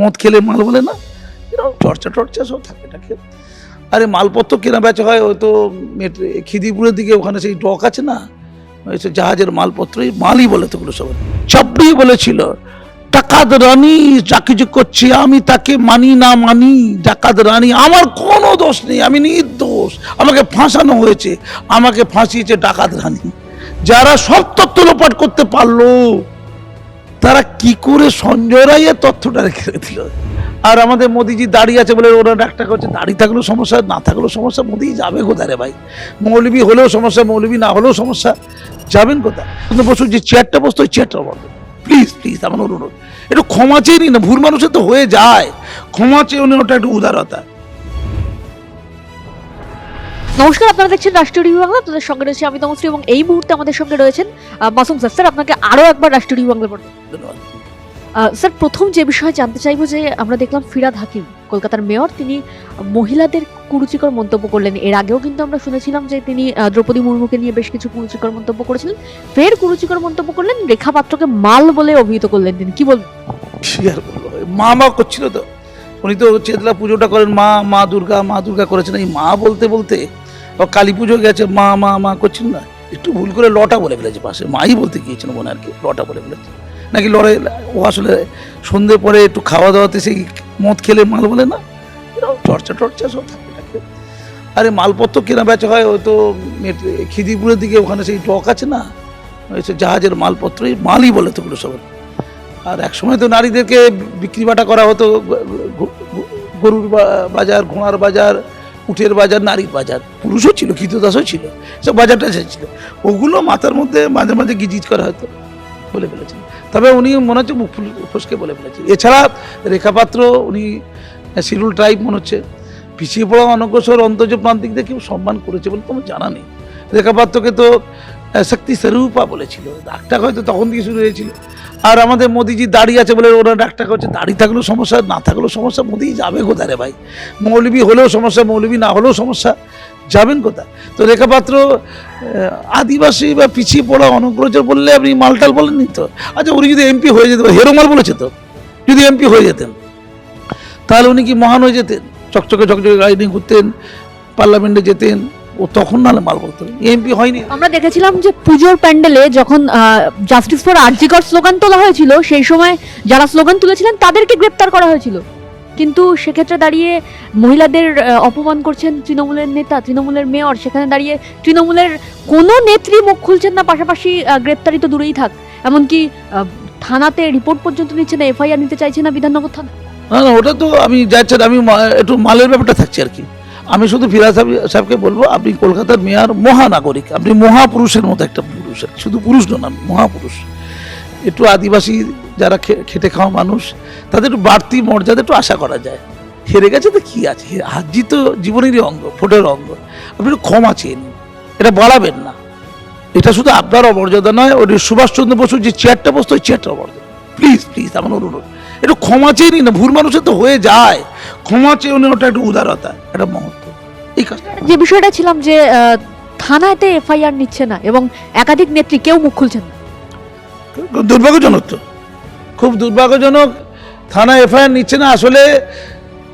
মদ খেলে মাল বলে না? এরকম চর্চা টর্চা সব থাকে এটাকে আরে মালপত্র কেনা বেচা হয় হয়তো মেট- খিদিপুরের দিকে ওখানে সেই ডক আছে না? ওই জাহাজের মালপত্র মালই বলে তো ওগুলো সব চাপড়ি বলেছিল, ডাকাত রানী যা কিছু করছে আমি তাকে মানি না মানি, ডাকাত রানী, আমার কোনো দোষ নেই, আমি নির্দোষ, আমাকে ফাঁসানো হয়েছে, আমাকে ফাঁসিয়েছে ডাকাত রানী। যারা সব তথ্য লোপাট করতে পারল তারা কি করে সঞ্জয় রায়ের তথ্যটা রেখে দিল? আর আমাদের মোদিজি দাঁড়িয়ে আছে বলে ওরা একটা করছে দাড়ি থাকলেও সমস্যা, না থাকলেও সমস্যা, মোদি যাবে কোথায় রে ভাই? মৌলবী হলেও সমস্যা মৌলবী না হলেও সমস্যা, যাবেন কোথায়? বসু, যে চেয়ারটা বসতো, ওই চেয়ারটা বন্ধ। প্লিজ প্লিজ আমার অনুরোধ। একটু ক্ষমা চেয়ে নিন না ভুল মানুষের তো হয়ে যায়। ক্ষমা চেয়ে ওটা একটু উদারতা। নমস্কার আপনারা দেখছেন রাষ্ট্রীয় টিভি বাংলা। আপনাদের সঙ্গে রয়েছে আমি তমশ্রী এবং এই মুহূর্তে আমাদের সঙ্গে রয়েছেন মাসুম স্যার। স্যার আপনাকে আরও একবার রাষ্ট্রীয় টিভি বাংলা ধন্যবাদ। স্যার প্রথম যে বিষয়ে জানতে চাইব যে আমরা দেখলাম ফিরাদ হাকিম কলকাতার মেয়র। তিনি মহিলাদের কুরুচিকর মন্তব্য করলেন। এর আগেও কিন্তু আমরা শুনেছিলাম যে তিনি দ্রৌপদী মুর্মুকে নিয়ে বেশ কিছু কুরুচিকর মন্তব্য করেছিলেন। ফের কুরুচিকর মন্তব্য করলেন। রেখা পাত্রকে মাল বলে অভিহিত করলেন তিনি। কি বলবেন? কি আর বলব? মা মা করছিল তো। উনি তো চেতলা পুজোটা করেন। মা মা দুর্গা মা দুর্গা করেছেন। এই মা বলতে বলতে ও কালী পুজো গেছে, মা মা মা করছেন না? একটু ভুল করে লটা বলে ফেলেছে পাশে। মাই বলতে গিয়েছিল মনে আর কি, লটা বলে ফেলেছে। নাকি লড়াই, ও আসলে সন্ধে পরে একটু খাওয়া দাওয়াতে সেই মদ খেলে মাল বলে না? চর্চা টর্চা সব থাকে। আরে মালপত্র কেনা বেচা হয় ওই তো খিদিপুরের দিকে ওখানে সেই ডক আছে না? ওই জাহাজের মালপত্র এই মালই বলে তো সব। আর একসময় তো নারীদেরকে বিক্রি বাটা করা হতো গরুর বাজার, ঘোড়ার বাজার উটের বাজার, নারীর বাজার। পুরুষও ছিল কৃতদাসও ছিল, সব বাজারটা ছিল। ওগুলো মাথার মধ্যে মাঝে মাঝে গিজিজ করা হয়তো বলে ফেলেছেন। তবে উনি মনে হচ্ছে মুখ বলে ফেলেছেন। এছাড়া রেখাপাত্র, উনি শিরুল ট্রাইব মনে হচ্ছে। পিছিয়ে পড়া অনগ্রসর অন্তর্য প্রান্তিকদের কেউ সম্মান করেছে বলে তো আমার জানা নেই। রেখাপাত্রকে তো শক্তি স্বরূপা বলেছিল। ডাকটা হয়তো তখন থেকে শুরু হয়েছিল। আর আমাদের মোদিজি দাঁড়িয়ে আছে বলে ওরা ডাকটা হচ্ছে দাড়ি থাকলেও সমস্যা, না থাকলেও সমস্যা। মোদি যাবে কোথায় রে ভাই? মৌলবী হলেও সমস্যা মৌলবী না হলেও সমস্যা। যাবেন কোথায়? তো রেখাপাত্র আদিবাসী বা পিছিয়ে পড়া অনগ্রসর বললে আপনি মালটাল বলেননি তো? আচ্ছা উনি যদি এমপি হয়ে যেতে হেরোমাল বলেছে তো? যদি এমপি হয়ে যেতেন, তাহলে উনি কি মহান হয়ে যেতেন? চকচকে চকচকে নিয়ে ঘুরতেন পার্লামেন্টে যেতেন ও তখন নাহলে মাল বলতেন এমপি হয়নি। আমরা দেখেছিলাম যে পুজোর প্যান্ডেলে যখন জাস্টিস ফর আরজিকর স্লোগান তোলা হয়েছিল সেই সময় যারা স্লোগান তুলেছিলেন তাদেরকে গ্রেপ্তার করা হয়েছিল। কিন্তু সেক্ষেত্রে দাঁড়িয়ে মহিলাদের অপমান করছেন তৃণমূলের নেতা তৃণমূলের মেয়র সেখানে দাঁড়িয়ে তৃণমূলের কোনো নেত্রী মুখ খুলছেন না পাশাপাশি গ্রেপ্তারি তো দূরেই থাক। এমনকি থানাতে রিপোর্ট পর্যন্ত নিচ্ছে না এফআইআর নিতে চাইছে না বিধাননগর থানা। না না ওটা তো আমি যাচ্ছেন আমি একটু মালের ব্যাপারটা থাকছি আর কি। আমি শুধু ফিরাজ সাহেবকে বলব, আপনি কলকাতার মেয়র মহানাগরিক। আপনি মহাপুরুষের মতো একটা পুরুষ। শুধু পুরুষ নন আপনি মহাপুরুষ। একটু আদিবাসী যারা খেটে খাওয়া মানুষ, তাদের একটু বাড়তি মর্যাদা একটু আশা করা যায়। হেরে গেছে তো কী আছে? হে- হারজি তো জীবনেরই অঙ্গ, ভোটের অঙ্গ। আপনি একটু ক্ষমা চেয়ে নিন। এটা বাড়াবেন না। এটা শুধু আপনার অমর্যাদা নয়, ওই সুভাষচন্দ্র বসুর যে চেয়ারটা বসতো, ওই চেয়ারটা অমর্যাদা। প্লিজ প্লিজ, আমার অনুরোধ। একটু ক্ষমা চেয়ে নিন না, ভুল মানুষের তো হয়ে যায়। ক্ষমা চেয়ে ওটা একটু উদারতা, একটা মহত্ব এই যে বিষয়টা ছিলাম যে থানাতে এফআইআর নিচ্ছে না এবং একাধিক নেত্রী কেউ মুখ খুলছেন না। দুর্ভাগ্যজনক তো। খুব দুর্ভাগ্যজনক থানা এফআইআর নিচ্ছে না আসলে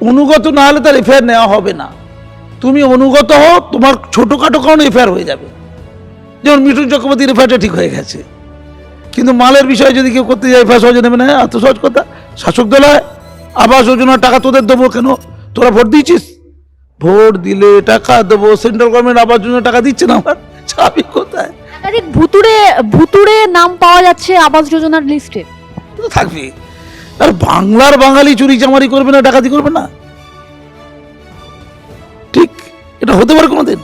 অনুগত না হলে তার এফআইআর নেওয়া হবে না। তুমি অনুগত হও তোমার ছোটোখাটো কারণে এফআইআর হয়ে যাবে। যেমন মিঠুন চক্রবর্তীর এফআইআরটা ঠিক হয়ে গেছে। কিন্তু মালের বিষয়ে যদি কেউ করতে যায় এফআইআর সহজে নেবে না এত সহজ কথা। শাসক দল আবাস যোজনার টাকা তোদের দেবো কেন? তোরা ভোট দিয়েছিস? ভোট দিলে টাকা দেবো সেন্ট্রাল গভর্নমেন্ট আবাস যোজনা টাকা দিচ্ছে না আমার। চাবি কোথায়? একাধিক ভুতুরে ভুতুরে নাম পাওয়া যাচ্ছে আবাস যোজনার লিস্টে তো থাকবে। আর বাংলার বাঙালি চুরি চামারি করবে না ডাকাতি করবে না? ঠিক এটা হতে পারে কোনোদিন।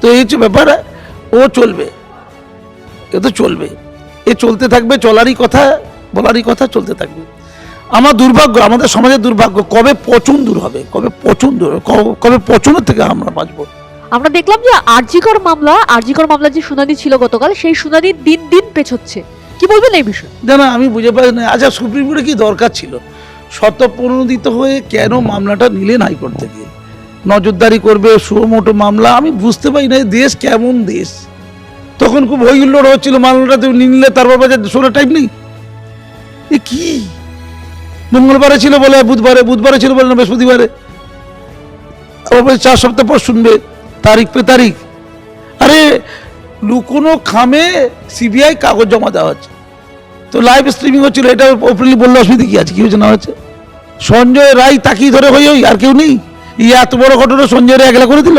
তো এই হচ্ছে ব্যাপার ও চলবে। এ তো চলবে। এ চলতে থাকবে চলারই কথা বলারই কথা চলতে থাকবে। আমার দুর্ভাগ্য আমাদের সমাজের দুর্ভাগ্য কবে পচন দূর হবে? কবে পচন দূর কবে পচনের থেকে আমরা বাঁচবো? আমরা দেখলাম যে আরজিকর মামলা আরজিকর মামলা যে শুনানি ছিল গতকাল সেই শুনানি দিন দিন পেছোচ্ছে। কি বলবেন এই বিষয়ে? না আমি বুঝে পাই না। আচ্ছা সুপ্রিম কোর্টে কি দরকার ছিল? শতপ্রণোদিত হয়ে কেন মামলাটা নিলেন হাইকোর্ট থেকে? নজরদারি করবে সুমোটো মামলা আমি বুঝতে পারি না দেশ কেমন দেশ। তখন খুব হইহুল্লোড় হচ্ছিল মামলাটা তুমি নিলে তারপর বাজার শোনার টাইম নেই। এ কি? মঙ্গলবারে ছিল বলে, বুধবারে বুধবারে ছিল বলে না, বৃহস্পতিবারে। আবার বলে চার সপ্তাহ পর শুনবে, তারিখ পে তারিখ। আরে, লুকোনো খামে সিবিআই কাগজ জমা দেওয়া হচ্ছে। তো লাইভ স্ট্রিমিং হচ্ছিল, এটা ওপেনলি বললে অসুবিধা কি আছে? কি হয়েছে না হচ্ছে সঞ্জয় রায় তাকিয়ে ধরে হই, আর কেউ নেই? এই এত বড় ঘটনা সঞ্জয় রায় একলা করে দিল?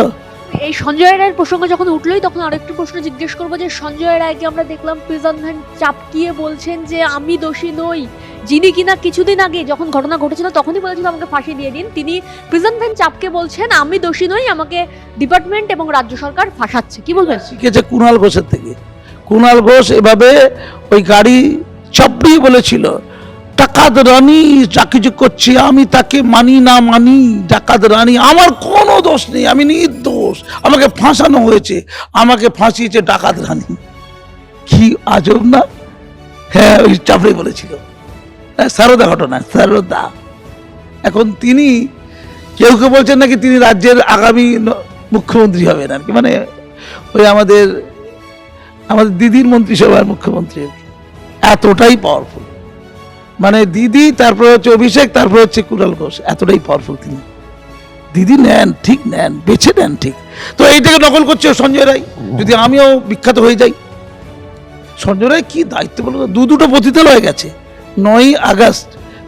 এই সঞ্জয় রায়ের প্রসঙ্গ যখন উঠলোই, তখন আরেকটি প্রশ্ন জিজ্ঞেস করব যে, সঞ্জয় রায়কে আমরা দেখলাম প্রিজন ভ্যান চাপকিয়ে বলছেন যে, আমি দোষী নই যিনি কিনা কিছুদিন আগে যখন ঘটনা ঘটেছিল, তখনই বলেছিল আমাকে ফাঁসি দিয়ে দিন। তিনি প্রিজন ভ্যান চাপকে বলছেন, আমি দোষী নই, আমাকে ডিপার্টমেন্ট এবং রাজ্য সরকার ফাঁসাচ্ছে। কি বলবেন? শিখেছে কুণাল ঘোষের থেকে। কুণাল ঘোষ এভাবে ওই গাড়ি চাপড়িয়ে বলেছিল। ডাকাত রানী, যা কিছু করছে আমি তাকে মানি না মানি ডাকাত রানী, আমার কোনো দোষ নেই, আমি নির্দোষ, আমাকে ফাঁসানো হয়েছে, আমাকে ফাঁসিয়েছে ডাকাত রানী। কি আজব না? হ্যাঁ ওই চাপড়ে বলেছিল। সারদা ঘটনা, সারদা। এখন তিনি, কেউ কেউ বলছেন নাকি তিনি রাজ্যের আগামী মুখ্যমন্ত্রী হবেন আর কি মানে ওই আমাদের আমাদের দিদির মন্ত্রিসভার মুখ্যমন্ত্রী এতটাই পাওয়ারফুল মানে দিদি, তারপরে হচ্ছে অভিষেক, তারপরে হচ্ছে কুণাল ঘোষ। এতটাই পাওয়ারফুল তিনি। দিদি নেন, ঠিক নেন, বেছে নেন ঠিক। তো এইটাকে নকল করছে সঞ্জয় রায়। যদি আমিও বিখ্যাত হয়ে যাই। সঞ্জয় রায় কি দায়িত্ব বলো দু দুটো পতিতালয় গেছে। নয়ই আগস্ট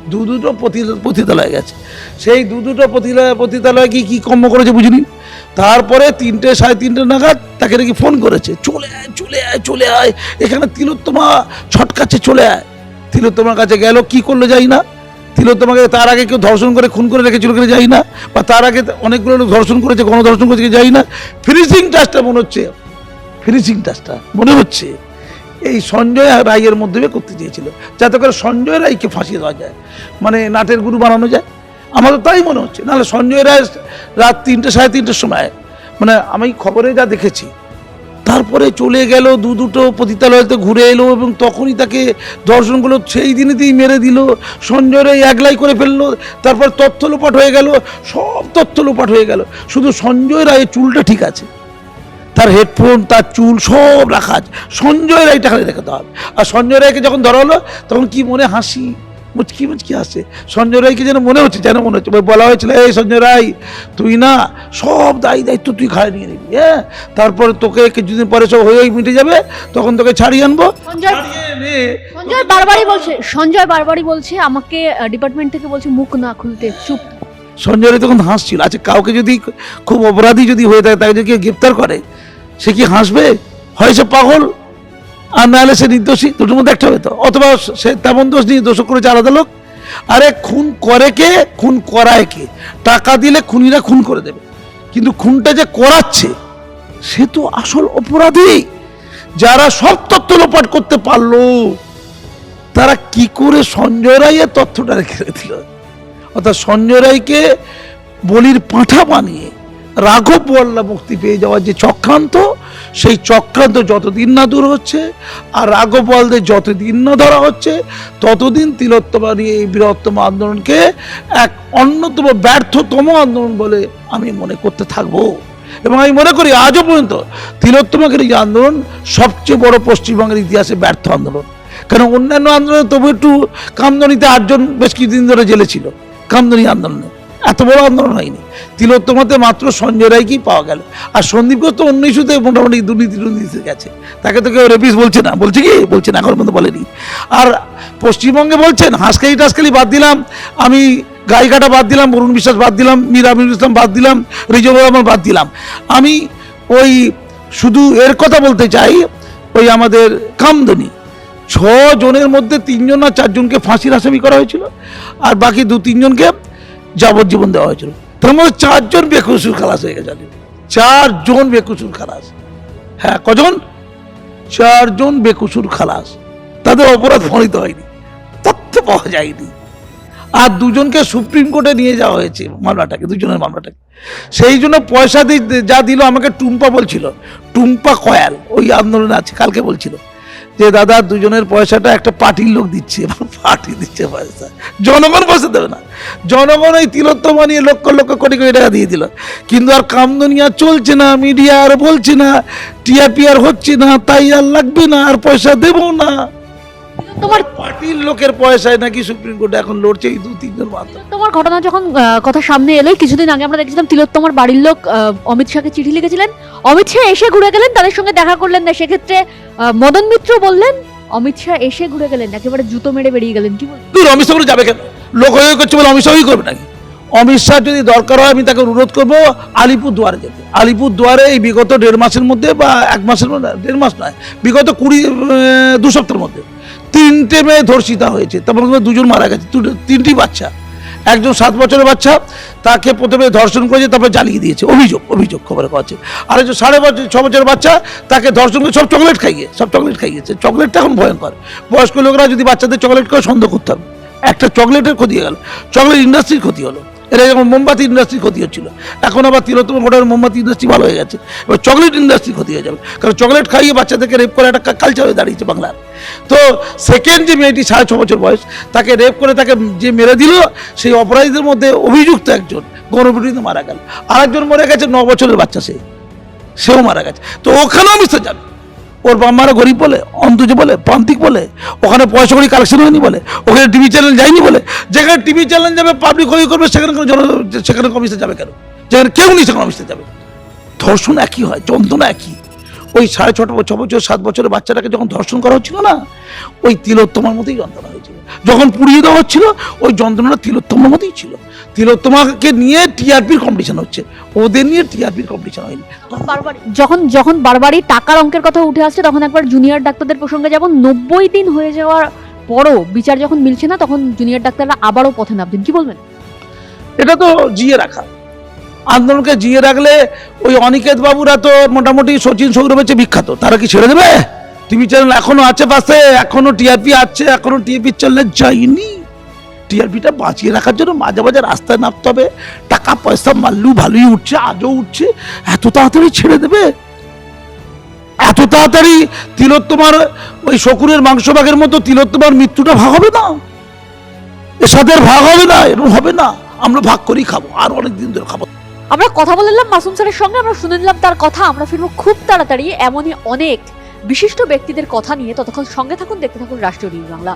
দু দুটো পতি- পতিতালয় গেছে। সেই দু দুটো পতিতালয় পতিতালয় কি কি কর্ম করেছে বুঝিনি? তারপরে তিনটে সাড়ে তিনটে নাগাদ তাকে নাকি ফোন করেছে। চলে আয় চলে আয় চলে আয়। এখানে তিলোত্তমা ছটকাচ্ছে, চলে আয়। তিলোত্তমার কাছে গেল, কি করল যাই না? তিলোত্তমাকে তার আগে কেউ ধর্ষণ করে, খুন করে রেখেছিল কিনা যাই না? বা তার আগে অনেকগুলো লোক ধর্ষণ করেছে, গণধর্ষণ করেছে কি যাই না? ফিনিশিং টাচটা মনে হচ্ছে। ফিনিশিং টাচটা মনে হচ্ছে। এই সঞ্জয় রায়ের মাধ্যমে করতে চেয়েছিল, যাতে করে সঞ্জয় রায়কে ফাঁসিয়ে দেওয়া যায়। মানে নাটের গুরু বানানো যায়। আমার তাই মনে হচ্ছে। নাহলে সঞ্জয় রায় রাত তিনটে, সাড়ে তিনটের সময় মানে আমি খবরে যা দেখেছি তারপরে চলে গেল, দু দুটো পতিতালয়তে ঘুরে এলো এবং তখনই তাকে দর্শনগুলো সেই দিনেতেই মেরে দিল সঞ্জয় রায় একলাই করে ফেলল, তারপর তথ্য লোপাট হয়ে গেল, সব তথ্য লোপাট হয়ে গেল, শুধু সঞ্জয় রায়ের চুলটা ঠিক আছে, তার হেডফোন তার চুল সব রাখা আছে, সঞ্জয় রায়টা খালি দেখাতে হবে, আর সঞ্জয় রায়কে যখন ধরা হলো, তখন কি মনে হাসি মুচকি মুচকি আসছে সঞ্জয় রায়কে যেন মনে হচ্ছে যেন মনে হচ্ছে। বলা হয়েছিল এই সঞ্জয় রায় তুই না সব দায়ী দায়িত্ব তুই ঘাড়ে নিয়ে নিবি হ্যাঁ? তারপরে তোকে কিছুদিন পরে সব হয়ে মিটে যাবে তখন তোকে ছাড়িয়ে আনব। সঞ্জয় বারবারই বলছে সঞ্জয় বারবারই বলছে আমাকে ডিপার্টমেন্ট থেকে বলছে মুখ না খুলতে চুপ। সঞ্জয় রায় তখন হাসছিল। আচ্ছা কাউকে যদি খুব অপরাধী যদি হয়ে থাকে তাকে যদি কেউ গ্রেপ্তার করে সে কি হাসবে? হয় সে পাগল? আর নাহলে সে নির্দোষী, দুটোর মধ্যে একটা হবে তো অথবা সে তেমন দোষ নিয়ে দোষ করেছে আলাদা লোক। আরে খুন করে কে? খুন করায় কে? টাকা দিলে খুনিরা খুন করে দেবে। কিন্তু খুনটা যে করাচ্ছে, সে তো আসল অপরাধী। যারা সব তথ্য লোপাট করতে পারল, তারা কি করে সঞ্জয় রায়ের তথ্যটা রেখে দিল? অর্থাৎ সঞ্জয় রায়কে বলির পাঁঠা বানিয়ে রাঘব বল্লা মুক্তি পেয়ে যাওয়ার যে চক্রান্ত সেই চক্রান্ত যতদিন না দূর হচ্ছে আর রাঘব বলদের যতদিন না ধরা হচ্ছে, ততদিন তিলোত্তমা নিয়ে এই বৃহত্তম আন্দোলনকে এক অন্যতম ব্যর্থতম আন্দোলন বলে আমি মনে করতে থাকব। এবং আমি মনে করি আজও পর্যন্ত তিলোত্তমাকের এই আন্দোলন সবচেয়ে বড় পশ্চিমবঙ্গের ইতিহাসে ব্যর্থ আন্দোলন। কারণ অন্যান্য আন্দোলনে তবু একটু কামদনিতে আটজন বেশ কিছুদিন ধরে জেলে ছিল, কামদনি আন্দোলনে। এত বড় আন্দোলন হয়নি। তিলোত্তমাতে মাত্র সঞ্জয় রায়কেই পাওয়া গেল। আর সন্দীপ ঘোষ তো অন্য ইস্যুতে মোটামুটি দুর্নীতি দুর্নীতিতে গেছে। তাকে তো কেউ রেপিস বলছে না। বলছে কি? বলছে না, এখন পর্যন্ত বলেনি। আর পশ্চিমবঙ্গে বলছেন, হাঁসখালি টাসখালি বাদ দিলাম, আমি গায়িকাটা বাদ দিলাম, বরুণ বিশ্বাস বাদ দিলাম, মীর আমিরুল ইসলাম বাদ দিলাম রিজব রহমান বাদ দিলাম। আমি ওই শুধু এর কথা বলতে চাই, ওই আমাদের কামদনি। ছ জনের মধ্যে তিনজন না চারজনকে ফাঁসির আসামি করা হয়েছিল, আর বাকি দু তিনজনকে যাবজ্জীবন দেওয়া হয়েছিল। তার মধ্যে চারজন বেকসুর খালাস হয়ে গেছে চারজন বেকসুর খালাস। হ্যাঁ কজন? চারজন বেকসুর খালাস। তাদের অপরাধ ফলিত হয়নি, তথ্য পাওয়া যায়নি। আর দুজনকে সুপ্রিম কোর্টে নিয়ে যাওয়া হয়েছে মামলাটাকে, দুজনের মামলাটাকে। সেই জন্য পয়সা যা দিল আমাকে টুম্পা বলছিল। টুম্পা কয়াল, ওই আন্দোলনে আছে, কালকে বলছিল। যে দাদা দুজনের পয়সাটা একটা পার্টির লোক দিচ্ছে পার্টি দিচ্ছে পয়সা। জনগণ পয়সা দেবে না। জনগণ ওই তিলোত্তমা নিয়ে লক্ষ লক্ষ কোটি কোটি টাকা দিয়ে দিল। কিন্তু আর কামদুনিয়া চলছে না, মিডিয়া আর বলছে না টিআরপি আর হচ্ছে না, তাই আর লাগবে না, আর পয়সা দেবো না। তোমার পার্টির লোকের পয়সায় নাকি সুপ্রিম কোর্টে এখন লড়ছে এই দু তিনজন মাত্র। তোমার ঘটনা যখন কথা সামনে এলো কিছুদিন আগে আমরা দেখছিলাম তিলোত্তমার বাড়ির লোক অমিত শাহকে চিঠি লিখেছিলেন। অমিত শাহ এসে ঘুরে গেলেন তাদের সঙ্গে দেখা করলেন না। সেক্ষেত্রে মদন মিত্র বললেন অমিত শাহ এসে ঘুরে গেলেন একেবারে জুতো মেরে বেরিয়ে গেলেন। কি অমিত শাহ যাবে কেন? লোক হয়ে করছে বলে অমিত শাহই করবে নাকি? অমিত শাহ যদি দরকার হয় আমি তাকে অনুরোধ করব আলিপুর দুয়ারে যেতে। আলিপুর দুয়ারে এই বিগত দেড় মাসের মধ্যে বা এক মাসের মধ্যে দেড় মাস নয় বিগত কুড়ি দু সপ্তাহের মধ্যে তিনটে মেয়ে ধর্ষিতা হয়েছে। তারপর দুজন মারা গেছে। তিনটি বাচ্চা। একজন সাত বছরের বাচ্চা, তাকে প্রথমে ধর্ষণ করেছে, তারপরে জ্বালিয়ে দিয়েছে। অভিযোগ অভিযোগ খবরে পাচ্ছে আর একজন সাড়ে বছর, ছ বছরের বাচ্চা, তাকে ধর্ষণ করে সব চকলেট খাইয়ে সব চকলেট খাইয়েছে চকলেটটা এখন ভয়ঙ্কর। বয়স্ক লোকরা যদি বাচ্চাদের চকলেট করে সন্দেহ করতে হবে একটা চকলেটের ক্ষতি হয়ে গেল। চকলেট ইন্ডাস্ট্রির ক্ষতি হলো। এটা যেমন মোমবাতি ইন্ডাস্ট্রির ক্ষতি হচ্ছিল, এখন আবার তিলোত্তম ঘটনার মোমবাতি ইন্ডাস্ট্রি ভালো হয়ে গেছে। এবার চকলেট ইন্ডাস্ট্রি ক্ষতি হয়ে যাবে, কারণ চকলেট খাইয়ে বাচ্চাদেরকে রেপ করে একটা কালচার হয়ে দাঁড়িয়েছে বাংলার। তো সেকেন্ড যে মেয়েটি সাড়ে ছ বছর বয়স, তাকে রেপ করে তাকে যে মেরে দিল, সেই অপরাধীদের মধ্যে অভিযুক্ত একজন গণপিটিতে মারা গেল। আরেকজন মরে গেছে, ন বছরের বাচ্চা সে, সেও মারা গেছে। তো ওখানেও মিশতে যাবে ওর বাম্মারা গরিব বলে অন্ধজ বলে, প্রান্তিক বলে, ওখানে পয়সা করি কালেকশন হয়নি বলে, ওখানে টিভি চ্যানেল যায়নি বলে যেখানে টিভি চ্যানেল যাবে পাবলিক হয়ে করবে, সেখানে কোনো জন সেখানে কমিশন যাবে কেন? যেখানে কেউ নেই, সেখানে কমিশন যাবে। ধর্ষণ একই হয়, যন্ত্রণা একই। ওই সাড়ে ছটা ছ বছর, সাত বছরের বাচ্চাটাকে যখন ধর্ষণ করা হচ্ছিল না, ওই তিলোত্তমার মতোই যন্ত্রণা হয়েছিল। যখন পুড়িয়ে দেওয়া হচ্ছিল, ওই যন্ত্রণাটা তিলোত্তমার মতোই ছিল। তিলোত্তমাকে নিয়ে টিআরপির কম্পিটিশন হচ্ছে। ওদের নিয়ে টিআরপির কম্পিটিশন হয়নি। যখন যখন বারবারই টাকার অঙ্কের কথা উঠে আসছে, তখন একবার জুনিয়র ডাক্তারদের প্রসঙ্গে যেমন নব্বই দিন হয়ে যাওয়ার পরও বিচার যখন মিলছে না, তখন জুনিয়র ডাক্তাররা আবারও পথে নামছেন। কি বলবেন? এটা তো জিয়ে রাখা। আন্দোলনকে জিয়ে রাখলে ওই অনিকেত বাবুরা তো মোটামুটি সচিন সৌরভের চেয়ে বিখ্যাত। তারা কি ছেড়ে দেবে? টিভি চ্যানেল এখনও আছে পাশে, এখনও টিআরপি আছে, এখনও টিআরপি চ্যানেলে যায়নি। টিআরপিটা বাঁচিয়ে রাখার জন্য মাঝে মাঝে রাস্তায় নামতে হবে। টাকা পয়সা মাল্লু ভালোই উঠছে, আজও উঠছে। এত তাড়াতাড়ি ছেড়ে দেবে? এত তাড়াতাড়ি তিলোত্তমার ওই শকুরের মাংস ভাগের মতো তিলোত্তমার মৃত্যুটা ভাগ হবে না? সাথে ভাগ হবে না? এরকম হবে না? আমরা ভাগ করেই খাব, আর অনেক দিন ধরে খাব। আমরা কথা বলে নিলাম মাসুম স্যারের সঙ্গে, আমরা শুনে নিলাম তার কথা, আমরা ফিরবো খুব তাড়াতাড়ি, এমনই অনেক বিশিষ্ট ব্যক্তিদের কথা নিয়ে। ততক্ষণ সঙ্গে থাকুন, দেখতে থাকুন রাষ্ট্রীয় বাংলা।